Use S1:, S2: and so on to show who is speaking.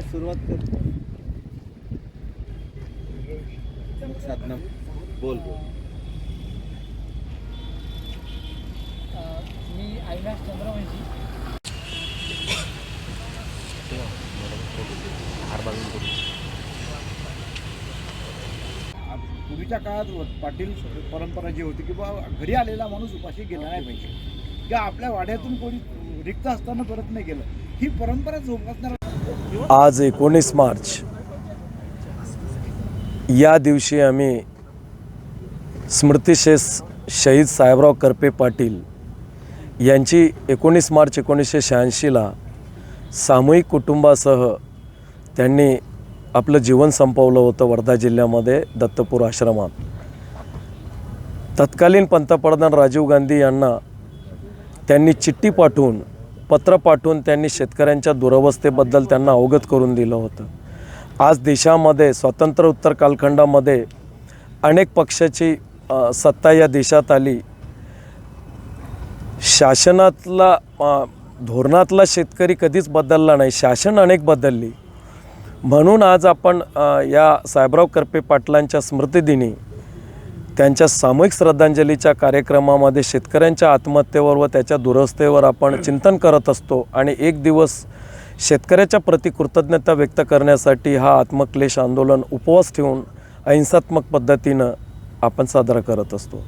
S1: सुरुवात कर. साधना बोल बोल.
S2: मी अविनाश चंद्रवंशी.
S3: पूर्वीच्या काळात पाटील परंपरा जी होती की बाबा घरी आलेला माणूस उपाशी गेला नाही पाहिजे. किंवा आपल्या वाड्यातून कोणी रिक्त असताना परत नाही गेलं. ही परंपरा जोपासणार
S4: आज एकोणीस मार्च. या दिवशी आम्ही स्मृतिशेष शहीद साहेबराव करपे पाटील यांची एकोणीस मार्च एकोणीसशे शहाऐंशीला सामूहिक कुटुंबासह त्यांनी आपलं जीवन संपवलं होतं वर्धा जिल्ह्यामध्ये दत्तपूर आश्रमात. तत्कालीन पंतप्रधान राजीव गांधी यांना त्यांनी चिठ्ठी पाठवून पत्र पाठवून त्यांनी शेतकऱ्यांच्या दुरवस्थेबद्दल त्यांना अवगत करून दिलं होतं. आज देशामध्ये स्वतंत्र उत्तर कालखंडामध्ये अनेक पक्षाची सत्ता या देशात आली. शासनातला धोरणातला शेतकरी कधीच बदलला नाही शासन अनेक बदलली. म्हणून आज आपण या साहेबराव करपे पाटलांच्या स्मृतिदिनी त्यांच्या सामूहिक श्रद्धांजलीच्या कार्यक्रमामध्ये शेतकऱ्यांच्या आत्महत्येवर व त्याच्या दुरवस्थेवर आपण चिंतन करत असतो आणि एक दिवस शेतकऱ्याच्या प्रति कृतज्ञता व्यक्त करण्यासाठी हा आत्मक्लेश आंदोलन उपवास ठेवून अहिंसात्मक पद्धतीनं आपण साजरा करत असतो.